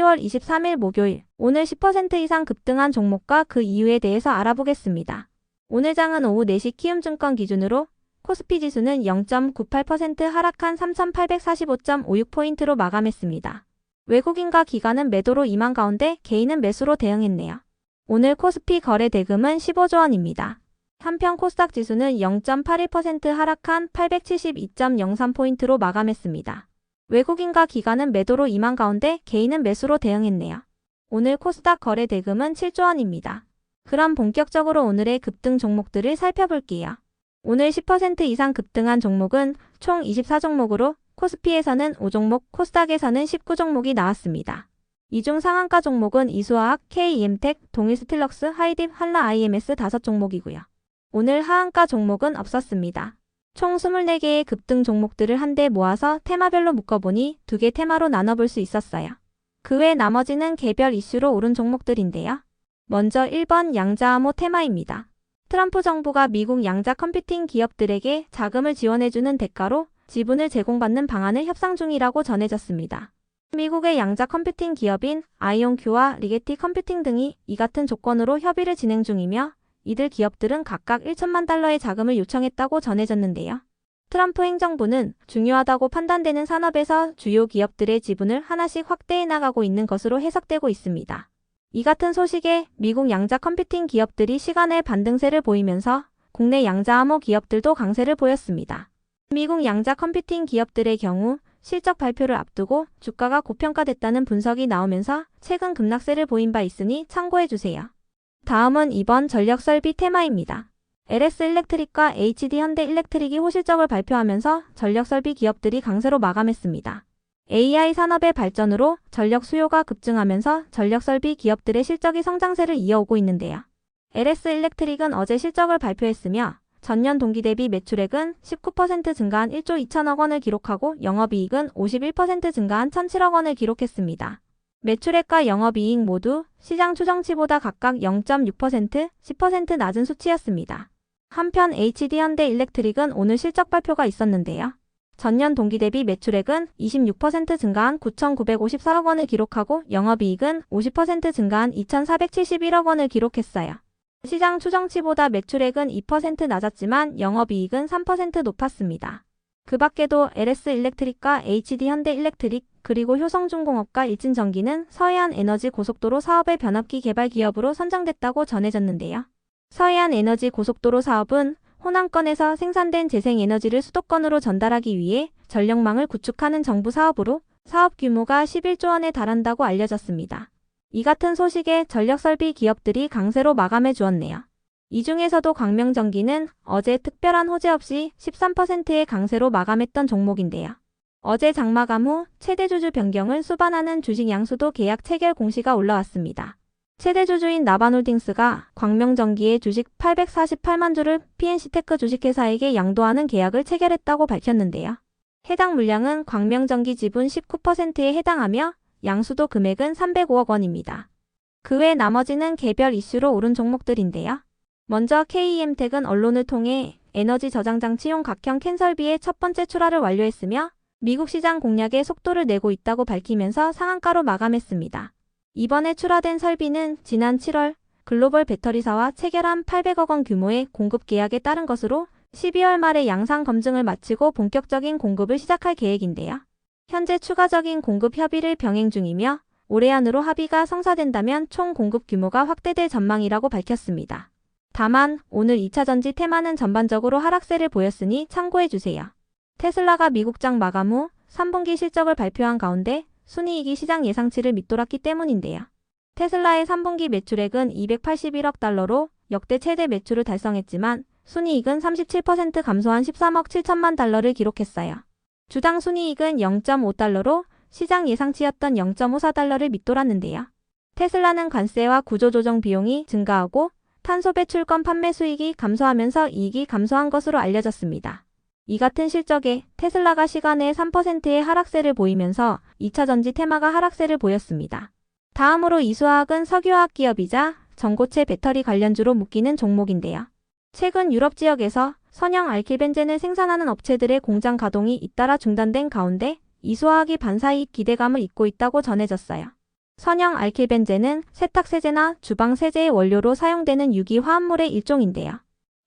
10월 23일 목요일 오늘 10% 이상 급등한 종목과 그 이유에 대해서 알아보겠습니다. 오늘 장은 오후 4시 키움증권 기준으로 코스피 지수는 0.98% 하락한 3,845.56포인트로 마감했습니다. 외국인과 기관은 매도로 임한 가운데 개인은 매수로 대응했네요. 오늘 코스피 거래 대금은 15조 원입니다. 한편 코스닥 지수는 0.81% 하락한 872.03포인트로 마감했습니다. 외국인과 기관은 매도로 임한 가운데 개인은 매수로 대응했네요. 오늘 코스닥 거래 대금은 7조 원입니다. 그럼 본격적으로 오늘의 급등 종목들을 살펴볼게요. 오늘 10% 이상 급등한 종목은 총 24종목으로 코스피에서는 5종목, 코스닥에서는 19종목이 나왔습니다. 이 중 상한가 종목은 이수화학, KEM텍, 동일스틸럭스, 하이딥, 한라 IMS 5종목이고요. 오늘 하한가 종목은 없었습니다. 총 24개의 급등 종목들을 한데 모아서 테마별로 묶어보니 두 개 테마로 나눠볼 수 있었어요. 그 외 나머지는 개별 이슈로 오른 종목들인데요. 먼저 1번 양자암호 테마입니다. 트럼프 정부가 미국 양자 컴퓨팅 기업들에게 자금을 지원해주는 대가로 지분을 제공받는 방안을 협상 중이라고 전해졌습니다. 미국의 양자 컴퓨팅 기업인 아이온큐와 리게티 컴퓨팅 등이 이 같은 조건으로 협의를 진행 중이며 이들 기업들은 각각 1천만 달러의 자금을 요청했다고 전해졌는데요. 트럼프 행정부는 중요하다고 판단되는 산업에서 주요 기업들의 지분을 하나씩 확대해 나가고 있는 것으로 해석되고 있습니다. 이 같은 소식에 미국 양자 컴퓨팅 기업들이 시간의 반등세를 보이면서 국내 양자 암호 기업들도 강세를 보였습니다. 미국 양자 컴퓨팅 기업들의 경우 실적 발표를 앞두고 주가가 고평가됐다는 분석이 나오면서 최근 급락세를 보인 바 있으니 참고해 주세요. 다음은 이번 전력 설비 테마입니다. LS 일렉트릭과 HD 현대 일렉트릭이 호실적을 발표하면서 전력 설비 기업들이 강세로 마감했습니다. AI 산업의 발전으로 전력 수요가 급증하면서 전력 설비 기업들의 실적이 성장세를 이어오고 있는데요. LS 일렉트릭은 어제 실적을 발표했으며 전년 동기 대비 매출액은 19% 증가한 1조 2천억 원을 기록하고 영업이익은 51% 증가한 1,007억 원을 기록했습니다. 매출액과 영업이익 모두 시장 추정치보다 각각 0.6%, 10% 낮은 수치였습니다. 한편 HD 현대 일렉트릭은 오늘 실적 발표가 있었는데요. 전년 동기 대비 매출액은 26% 증가한 9,954억 원을 기록하고 영업이익은 50% 증가한 2,471억 원을 기록했어요. 시장 추정치보다 매출액은 2% 낮았지만 영업이익은 3% 높았습니다. 그 밖에도 LS 일렉트릭과 HD 현대 일렉트릭 그리고 효성중공업과 일진전기는 서해안 에너지 고속도로 사업의 변압기 개발 기업으로 선정됐다고 전해졌는데요. 서해안 에너지 고속도로 사업은 호남권에서 생산된 재생에너지를 수도권으로 전달하기 위해 전력망을 구축하는 정부 사업으로 사업 규모가 11조 원에 달한다고 알려졌습니다. 이 같은 소식에 전력설비 기업들이 강세로 마감해 주었네요. 이 중에서도 광명전기는 어제 특별한 호재 없이 13%의 강세로 마감했던 종목인데요. 어제 장마감 후 최대 주주 변경을 수반하는 주식 양수도 계약 체결 공시가 올라왔습니다. 최대 주주인 나반홀딩스가 광명전기의 주식 848만 주를 PNC테크 주식회사에게 양도하는 계약을 체결했다고 밝혔는데요. 해당 물량은 광명전기 지분 19%에 해당하며 양수도 금액은 305억 원입니다. 그 외 나머지는 개별 이슈로 오른 종목들인데요. 먼저 KEM텍은 언론을 통해 에너지 저장 장치용 각형 캔설비의 첫 번째 출하를 완료했으며 미국 시장 공략에 속도를 내고 있다고 밝히면서 상한가로 마감했습니다. 이번에 출하된 설비는 지난 7월 글로벌 배터리사와 체결한 800억 원 규모의 공급 계약에 따른 것으로 12월 말에 양상 검증을 마치고 본격적인 공급을 시작할 계획인데요. 현재 추가적인 공급 협의를 병행 중이며 올해 안으로 합의가 성사된다면 총 공급 규모가 확대될 전망이라고 밝혔습니다. 다만 오늘 2차 전지 테마는 전반적으로 하락세를 보였으니 참고해 주세요. 테슬라가 미국장 마감 후 3분기 실적을 발표한 가운데 순이익이 시장 예상치를 밑돌았기 때문인데요. 테슬라의 3분기 매출액은 281억 달러로 역대 최대 매출을 달성했지만 순이익은 37% 감소한 13억 7천만 달러를 기록했어요. 주당 순이익은 0.5달러로 시장 예상치였던 0.54달러를 밑돌았는데요. 테슬라는 관세와 구조조정 비용이 증가하고 탄소 배출권 판매 수익이 감소하면서 이익이 감소한 것으로 알려졌습니다. 이 같은 실적에 테슬라가 시간에 3%의 하락세를 보이면서 2차 전지 테마가 하락세를 보였습니다. 다음으로 이수화학은 석유화학 기업이자 전고체 배터리 관련주로 묶이는 종목인데요. 최근 유럽 지역에서 선형 알킬벤젠을 생산하는 업체들의 공장 가동이 잇따라 중단된 가운데 이수화학이 반사이익 기대감을 잇고 있다고 전해졌어요. 선형 알킬벤젠은 세탁세제나 주방세제의 원료로 사용되는 유기 화합물의 일종인데요.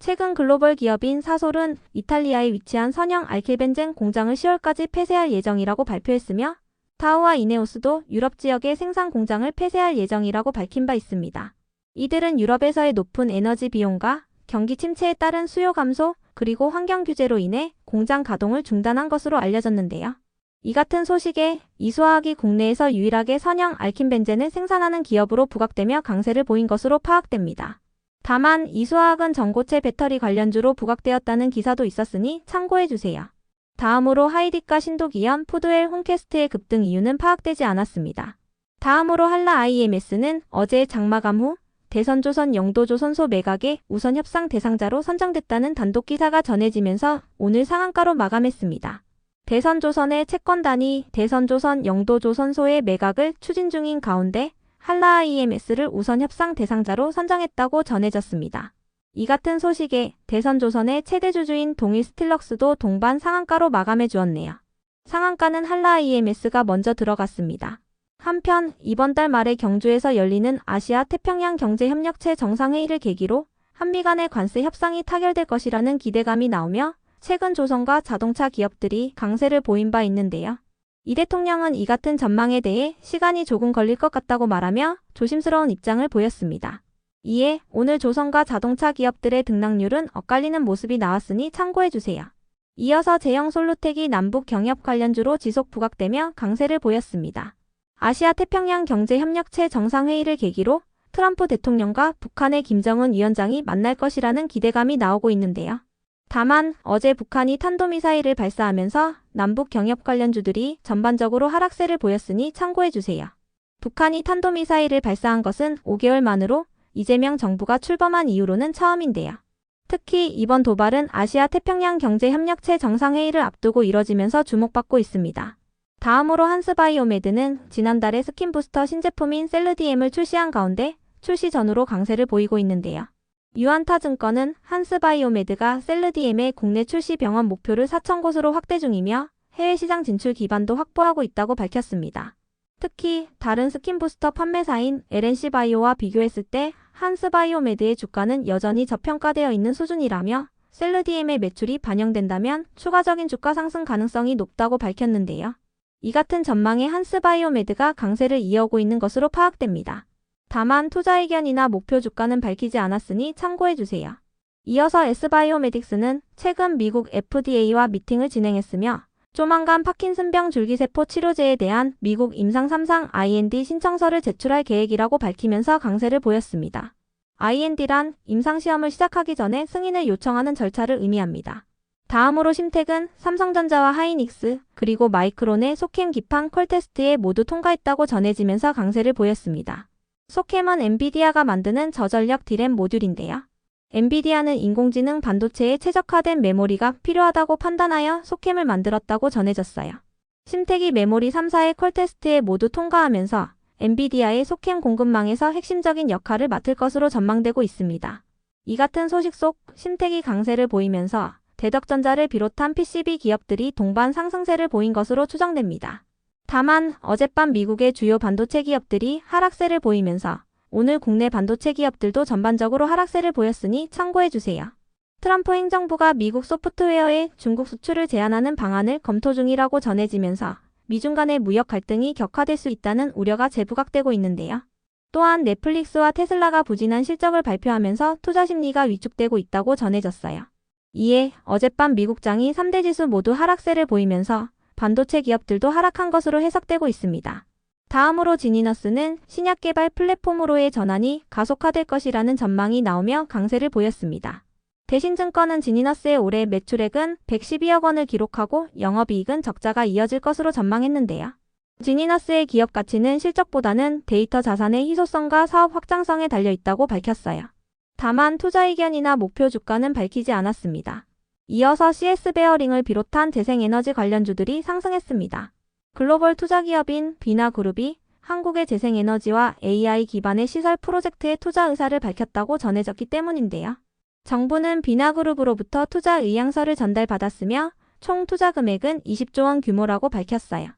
최근 글로벌 기업인 사솔은 이탈리아에 위치한 선형 알킬벤젠 공장을 10월까지 폐쇄할 예정이라고 발표했으며 다우와 이네오스도 유럽 지역의 생산 공장을 폐쇄할 예정이라고 밝힌 바 있습니다. 이들은 유럽에서의 높은 에너지 비용과 경기 침체에 따른 수요 감소 그리고 환경 규제로 인해 공장 가동을 중단한 것으로 알려졌는데요. 이 같은 소식에 이수화학이 국내에서 유일하게 선형 알킨벤젠을 생산하는 기업으로 부각되며 강세를 보인 것으로 파악됩니다. 다만 이수화학은 전고체 배터리 관련주로 부각되었다는 기사도 있었으니 참고해 주세요. 다음으로 하이디카 신도기현 푸드웰 홈캐스트의 급등 이유는 파악되지 않았습니다. 다음으로 한라 IMS는 어제 장마감 후 대선조선 영도조선소 매각의 우선 협상 대상자로 선정됐다는 단독 기사가 전해지면서 오늘 상한가로 마감했습니다. 대선조선의 채권단이 대선조선 영도조선소의 매각을 추진 중인 가운데 한라 IMS를 우선 협상 대상자로 선정했다고 전해졌습니다. 이 같은 소식에 대선조선의 최대 주주인 동일 스틸럭스도 동반 상한가로 마감해 주었네요. 상한가는 한라 IMS가 먼저 들어갔습니다. 한편 이번 달 말에 경주에서 열리는 아시아 태평양 경제협력체 정상회의를 계기로 한미 간의 관세 협상이 타결될 것이라는 기대감이 나오며 최근 조선과 자동차 기업들이 강세를 보인 바 있는데요. 이 대통령은 이 같은 전망에 대해 시간이 조금 걸릴 것 같다고 말하며 조심스러운 입장을 보였습니다. 이에 오늘 조선과 자동차 기업들의 등락률은 엇갈리는 모습이 나왔으니 참고해주세요. 이어서 제형 솔루텍이 남북 경협 관련주로 지속 부각되며 강세를 보였습니다. 아시아 태평양 경제협력체 정상회의를 계기로 트럼프 대통령과 북한의 김정은 위원장이 만날 것이라는 기대감이 나오고 있는데요. 다만 어제 북한이 탄도미사일을 발사하면서 남북 경협 관련주들이 전반적으로 하락세를 보였으니 참고해주세요. 북한이 탄도미사일을 발사한 것은 5개월 만으로 이재명 정부가 출범한 이후로는 처음인데요. 특히 이번 도발은 아시아 태평양 경제협력체 정상회의를 앞두고 이뤄지면서 주목받고 있습니다. 다음으로 한스바이오메드는 지난달에 스킨부스터 신제품인 셀르디엠을 출시한 가운데 출시 전후로 강세를 보이고 있는데요. 유안타증권은 한스바이오메드가 셀르디엠의 국내 출시 병원 목표를 4천 곳으로 확대 중이며 해외 시장 진출 기반도 확보하고 있다고 밝혔습니다. 특히 다른 스킨 부스터 판매사인 LNC바이오와 비교했을 때 한스바이오메드의 주가는 여전히 저평가되어 있는 수준이라며 셀르디엠의 매출이 반영된다면 추가적인 주가 상승 가능성이 높다고 밝혔는데요. 이 같은 전망에 한스바이오메드가 강세를 이어오고 있는 것으로 파악됩니다. 다만 투자 의견이나 목표 주가는 밝히지 않았으니 참고해 주세요. 이어서 S바이오메딕스는 최근 미국 FDA와 미팅을 진행했으며 조만간 파킨슨병 줄기세포 치료제에 대한 미국 임상 3상 IND 신청서를 제출할 계획이라고 밝히면서 강세를 보였습니다. IND란 임상시험을 시작하기 전에 승인을 요청하는 절차를 의미합니다. 다음으로 심택은 삼성전자와 하이닉스 그리고 마이크론의 소캠 기판 콜 테스트에 모두 통과했다고 전해지면서 강세를 보였습니다. 소캠은 엔비디아가 만드는 저전력 디램 모듈인데요. 엔비디아는 인공지능 반도체에 최적화된 메모리가 필요하다고 판단하여 소캠을 만들었다고 전해졌어요. 심택이 메모리 3사의 콜 테스트에 모두 통과하면서 엔비디아의 소캠 공급망에서 핵심적인 역할을 맡을 것으로 전망되고 있습니다. 이 같은 소식 속 심택이 강세를 보이면서 대덕전자를 비롯한 PCB 기업들이 동반 상승세를 보인 것으로 추정됩니다. 다만 어젯밤 미국의 주요 반도체 기업들이 하락세를 보이면서 오늘 국내 반도체 기업들도 전반적으로 하락세를 보였으니 참고해 주세요. 트럼프 행정부가 미국 소프트웨어의 중국 수출을 제한하는 방안을 검토 중이라고 전해지면서 미중 간의 무역 갈등이 격화될 수 있다는 우려가 재부각되고 있는데요. 또한 넷플릭스와 테슬라가 부진한 실적을 발표하면서 투자 심리가 위축되고 있다고 전해졌어요. 이에 어젯밤 미국장이 3대 지수 모두 하락세를 보이면서 반도체 기업들도 하락한 것으로 해석되고 있습니다. 다음으로 지니너스는 신약 개발 플랫폼으로의 전환이 가속화될 것이라는 전망이 나오며 강세를 보였습니다. 대신증권은 지니너스의 올해 매출액은 112억 원을 기록하고 영업이익은 적자가 이어질 것으로 전망했는데요. 지니너스의 기업 가치는 실적보다는 데이터 자산의 희소성과 사업 확장성에 달려 있다고 밝혔어요. 다만 투자 의견이나 목표 주가는 밝히지 않았습니다. 이어서 CS 베어링을 비롯한 재생에너지 관련주들이 상승했습니다. 글로벌 투자 기업인 비나 그룹이 한국의 재생에너지와 AI 기반의 시설 프로젝트에 투자 의사를 밝혔다고 전해졌기 때문인데요. 정부는 비나그룹으로부터 투자 의향서를 전달받았으며 총 투자 금액은 20조 원 규모라고 밝혔어요.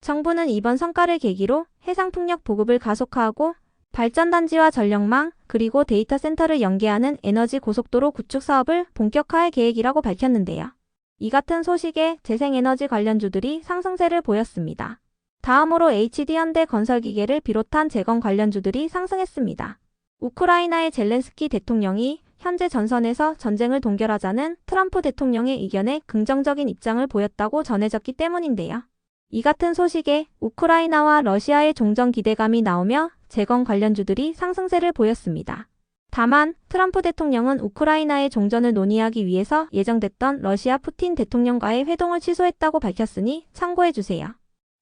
정부는 이번 성과를 계기로 해상풍력 보급을 가속화하고 발전단지와 전력망 그리고 데이터 센터를 연계하는 에너지 고속도로 구축 사업을 본격화할 계획이라고 밝혔는데요. 이 같은 소식에 재생에너지 관련주들이 상승세를 보였습니다. 다음으로 HD현대 건설기계를 비롯한 재건 관련주들이 상승했습니다. 우크라이나의 젤렌스키 대통령이 현재 전선에서 전쟁을 동결하자는 트럼프 대통령의 의견에 긍정적인 입장을 보였다고 전해졌기 때문인데요. 이 같은 소식에 우크라이나와 러시아의 종전 기대감이 나오며 재건 관련주들이 상승세를 보였습니다. 다만 트럼프 대통령은 우크라이나의 종전을 논의하기 위해서 예정됐던 러시아 푸틴 대통령과의 회동을 취소했다고 밝혔으니 참고해 주세요.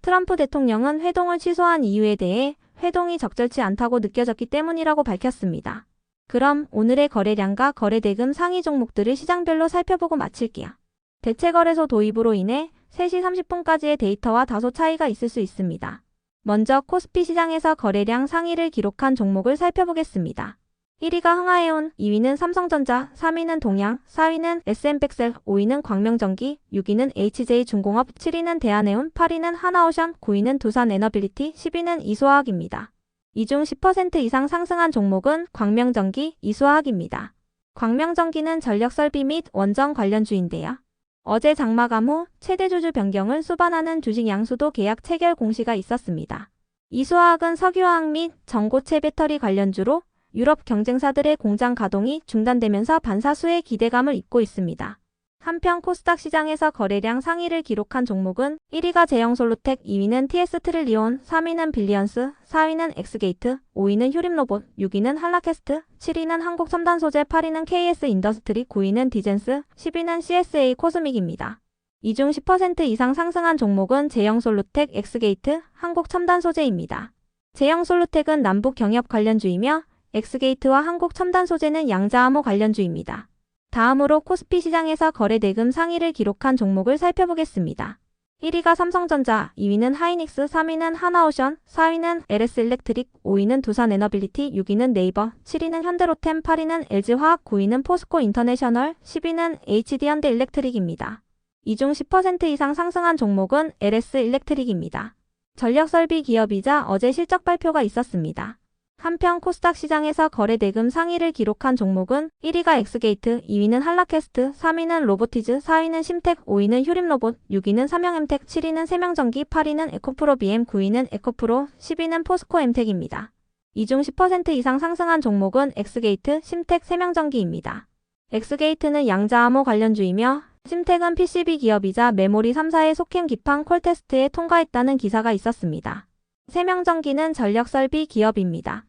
트럼프 대통령은 회동을 취소한 이유에 대해 회동이 적절치 않다고 느껴졌기 때문이라고 밝혔습니다. 그럼 오늘의 거래량과 거래대금 상위 종목들을 시장별로 살펴보고 마칠게요. 대체거래소 도입으로 인해 3시 30분까지의 데이터와 다소 차이가 있을 수 있습니다. 먼저 코스피 시장에서 거래량 상위를 기록한 종목을 살펴보겠습니다. 1위가 흥하해온, 2위는 삼성전자, 3위는 동양, 4위는 SM백셀, 5위는 광명전기, 6위는 HJ중공업, 7위는 대한해운, 8위는 하나오션, 9위는 두산에너빌리티, 10위는 이수화학입니다. 이 중 10% 이상 상승한 종목은 광명전기, 이수화학입니다. 광명전기는 전력설비 및 원전 관련주인데요. 어제 장마감 후 최대 주주 변경을 수반하는 주식 양수도 계약 체결 공시가 있었습니다. 이수화학은 석유화학 및 전고체 배터리 관련주로 유럽 경쟁사들의 공장 가동이 중단되면서 반사수의 기대감을 입고 있습니다. 한편 코스닥 시장에서 거래량 상위를 기록한 종목은 1위가 제형솔루텍, 2위는 TS트릴리온, 3위는 빌리언스, 4위는 엑스게이트, 5위는 효림로봇, 6위는 한라캐스트, 7위는 한국첨단소재, 8위는 KS인더스트리, 9위는 디젠스, 10위는 CSA 코스믹입니다. 이 중 10% 이상 상승한 종목은 제형솔루텍, 엑스게이트, 한국첨단소재입니다. 제형솔루텍은 남북 경협 관련주이며 엑스게이트와 한국첨단소재는 양자암호 관련주입니다. 다음으로 코스피 시장에서 거래대금 상위를 기록한 종목을 살펴보겠습니다. 1위가 삼성전자, 2위는 하이닉스, 3위는 하나오션, 4위는 LS일렉트릭, 5위는 두산에너빌리티, 6위는 네이버, 7위는 현대로템, 8위는 LG화학, 9위는 포스코 인터내셔널, 10위는 HD현대일렉트릭입니다. 이 중 10% 이상 상승한 종목은 LS일렉트릭입니다. 전력설비 기업이자 어제 실적 발표가 있었습니다. 한편 코스닥 시장에서 거래 대금 상위를 기록한 종목은 1위가 엑스게이트, 2위는 한라캐스트, 3위는 로보티즈, 4위는 심텍, 5위는 효림로봇, 6위는 삼영엠텍, 7위는 세명전기, 8위는 에코프로 BM, 9위는 에코프로, 10위는 포스코 엠텍입니다. 이 중 10% 이상 상승한 종목은 엑스게이트, 심텍, 세명전기입니다. 엑스게이트는 양자암호 관련주이며 심텍은 PCB 기업이자 메모리 3사의 속행 기판 콜 테스트에 통과했다는 기사가 있었습니다. 세명전기는 전력설비 기업입니다.